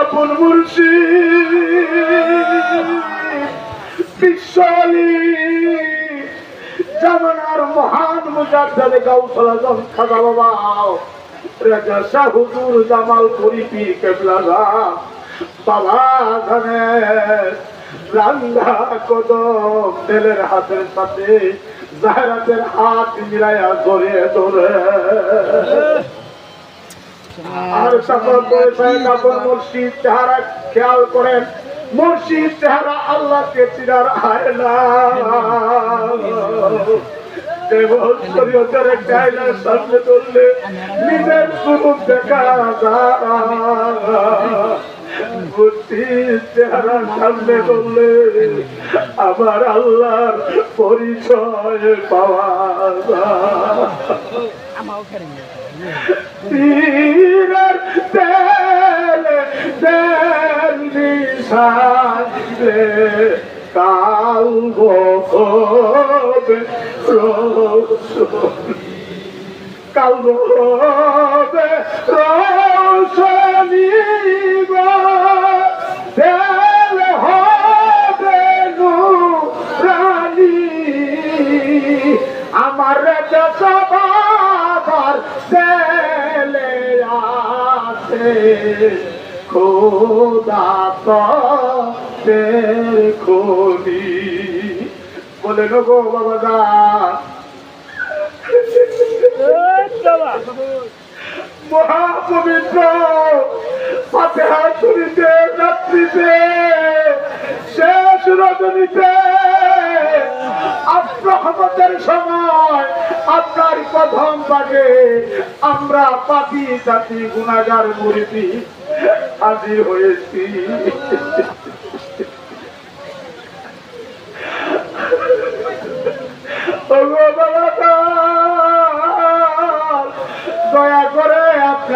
আপন মুর্শিদ বিশ্বলি মহান মুজাদ্দাদে গাউসুল আজম খাজা বাবা। রাজা শাহ জামাল করিপি কেবলা বাবা জানে রাঙ্গা কদম তেলের হাতের সাথে জাহেরাতের হাত মিলাইয়া ধরে ধরে। আর সকল মসজিদ চেহারা খেয়াল করেন। চেহারা আল্লাহকে চিনার আয় না। শরীয়তের সামনে নিজের স্বরূপ দেখা যায়। মূর্তির চেহারা সামনে ধরলে আমার আল্লাহর পরিচয় পাওয়া যায়। নিশানে কাল হবে কাল হবে রোশনি আমার বাবার দেলে আছে খোদা তো খনি। বলে গো বাবা দা মহাপবিত্র ফাতেহা শরীফে, রাত্রিতে, শেষ রজনীতে আব্রাহমতের সময়, আপনার প্রথম ভাগে আমরা পাতি জাতি গুণাগার মুরিদি হাজির হয়েছি।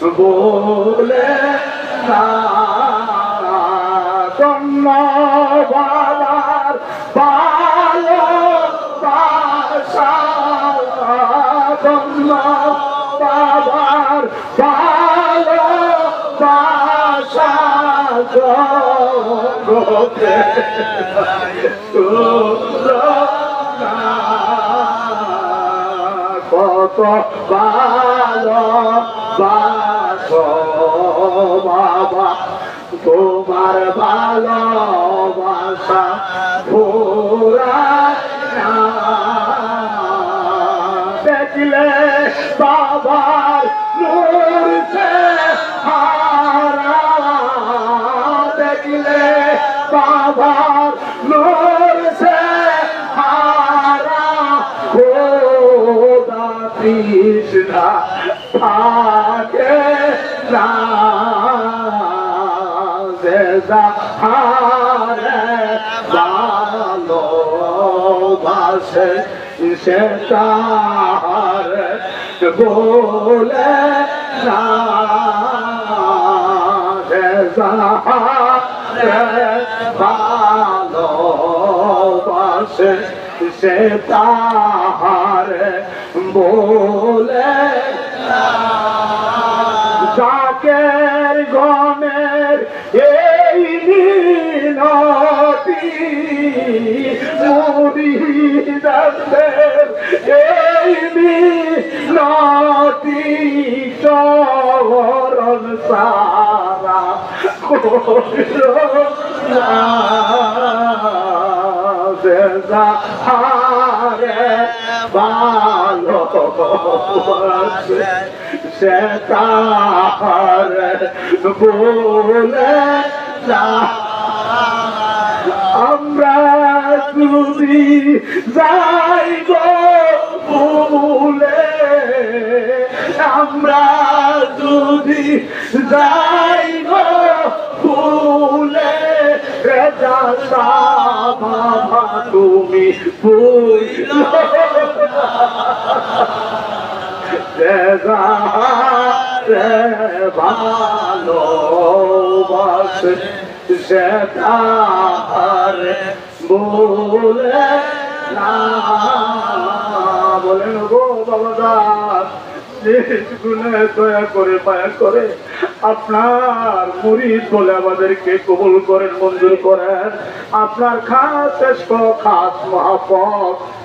বলে ধন্যবাদ ভালো বাসা ধন্যবাদ ভালো বাসা জগতে কত ভালো বাসো বাবা তোমার ভালোবাসা ভোরা দেখলে বাবার নূর সে হারা। দেখলে বাবার ভালোবাসে সে তার বলে না ভালোবাসে সে তাহার বলে জাকের গমের মুরিদাদের এই মিনতি চরণ সারা হারে ভালো সে বলে না আমরা যদি যাই ভুলে আমরা যদি যাই বাবা তুমি রে ভালো বাস সেটার বলে বলেন গো বাবা গুণে দয়া করে মায়া করে আপনার মুরিদ বলে আমাদেরকে কবুল করেন, মঞ্জুর করেন। আপনার খাস খাস মহাপথ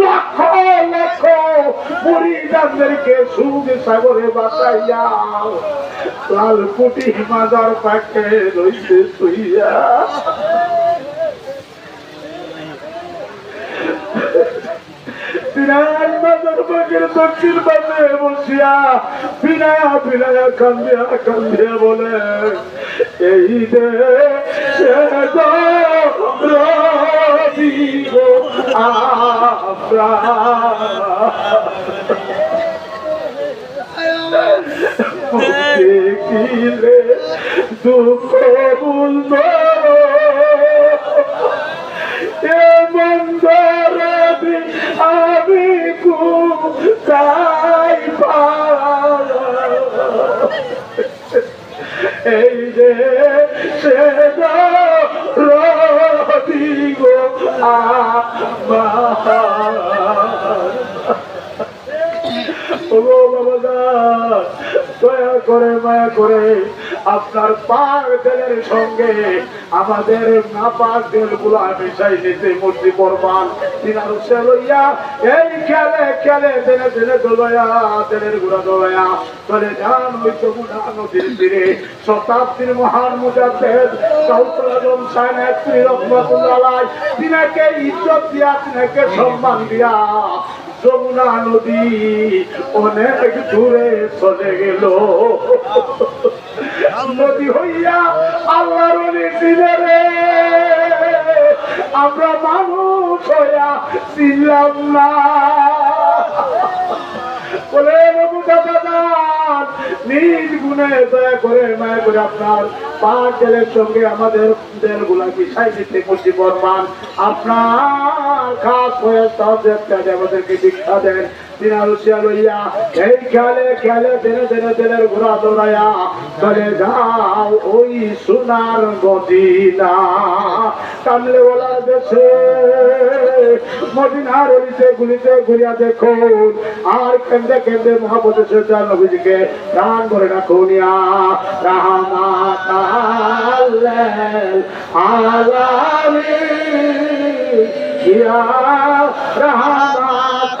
লক্ষ লক্ষ মুড়িদানদেরকে সুদ সাগরে বাঁচাইয়া লাল কুটি মাজার পাকে রইতে শুইয়া। বিনায় মাজার পাকের দক্ষিণ পাশে বসিয়া বিনায়া বিনায়া কান্দিয়া কান্দিয়া বলে, এই দে সে দেখিলে দুঃখ এমন দরদি আমি কুতাই এই মায়া করে আপনার পাক দেলের সঙ্গে আমাদের না পাক দেলগুলো মিশাই নিতে মূর্তি পরবান। তিনার উৎসে লইয়া, এই খেলে খেলে, দেনে দেনে দোলয়া, দেনের গুড়া দোলয়া চলে যান ওই যমুনা নদীর তীরে। শতাব্দীর মহান মুজাদ্দেদ কাউসুল আজম সাহেব একত্রী রহমতুল্লাহ তিনাকে ইজ্জত দিয়া, তিনাকে সম্মান দিয়া যমুনা নদী অনেক দূরে চলে গেল। নদী হইয়া আল্লাহর দিলে রে। আমরা মানুষ হইয়া ছিলাম না। বলে বাবু দাদা নিজ গুণে দয়া করে মায়া করে আপনার পাঁচ জেলের সঙ্গে আমাদের দেলগুলা মিশাই দিতে মুসিব পান। আপনার খাস হয়ে দেখতে আমাদেরকে দীক্ষা দেন। তিনি উচিয়া লইয়া, এই খেলে খেলে, দিনে দিনে, দিনের ঘোরা দৌড়াইয়া চলে যাও, ওই সোনার মদিনা। কামলে ওলা দেশে, মদিনার অলিতে গুলিতে ঘুরিয়া দেখুন, আর কেন্দ্রে কেন্দ্রে মহাপ্রদেশে যান নবীজিকে। প্রাণ করে রাখুনিয়া আলামি ইয়া রাহমাত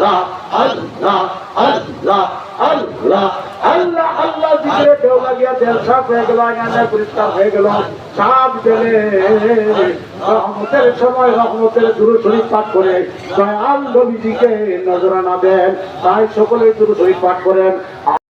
আল্লাহ আল্লাহ নবীজিকে নজরানা দেন। তাই সকলে দুরু পাঠ করেন।